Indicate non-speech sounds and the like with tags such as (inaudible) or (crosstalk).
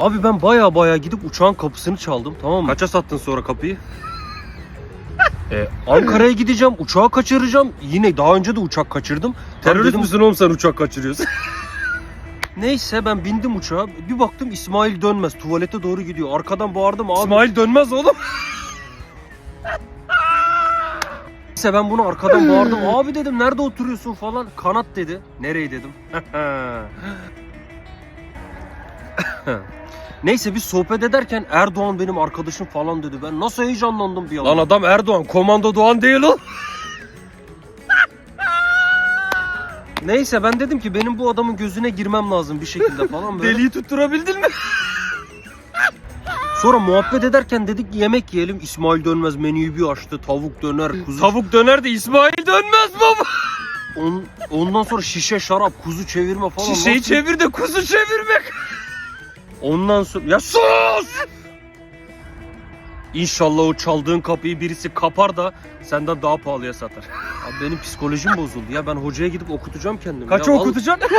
Abi ben baya baya gidip uçağın kapısını çaldım tamam mı? Kaça sattın sonra kapıyı? Ee, (laughs) Ankara'ya gideceğim, uçağı kaçıracağım. Yine daha önce de uçak kaçırdım. Terörist Dedim- misin oğlum sen uçak kaçırıyorsun? (laughs) Neyse ben bindim uçağa. Bir baktım İsmail dönmez. Tuvalete doğru gidiyor. Arkadan bağırdım abi. İsmail dönmez oğlum. Neyse ben bunu arkadan bağırdım. Abi dedim nerede oturuyorsun falan. Kanat dedi. Nereye dedim. (laughs) Neyse biz sohbet ederken Erdoğan benim arkadaşım falan dedi. Ben nasıl heyecanlandım bir an. Lan adam Erdoğan, komando Doğan değil o. (laughs) Neyse ben dedim ki benim bu adamın gözüne girmem lazım bir şekilde falan böyle. Deliği tutturabildin mi? Sonra muhabbet ederken dedik ki yemek yiyelim. İsmail Dönmez menüyü bir açtı. Tavuk döner, kuzu. Tavuk döner de İsmail dönmez baba. On- ondan sonra şişe şarap, kuzu çevirme falan. Şişeyi Nasıl- çevir de kuzu çevirmek. Ondan sonra ya sus! İnşallah o çaldığın kapıyı birisi kapar da senden daha pahalıya satar. Abi benim psikolojim bozuldu ya ben hocaya gidip okutacağım kendimi. Kaça ya. Okutacaksın? (laughs)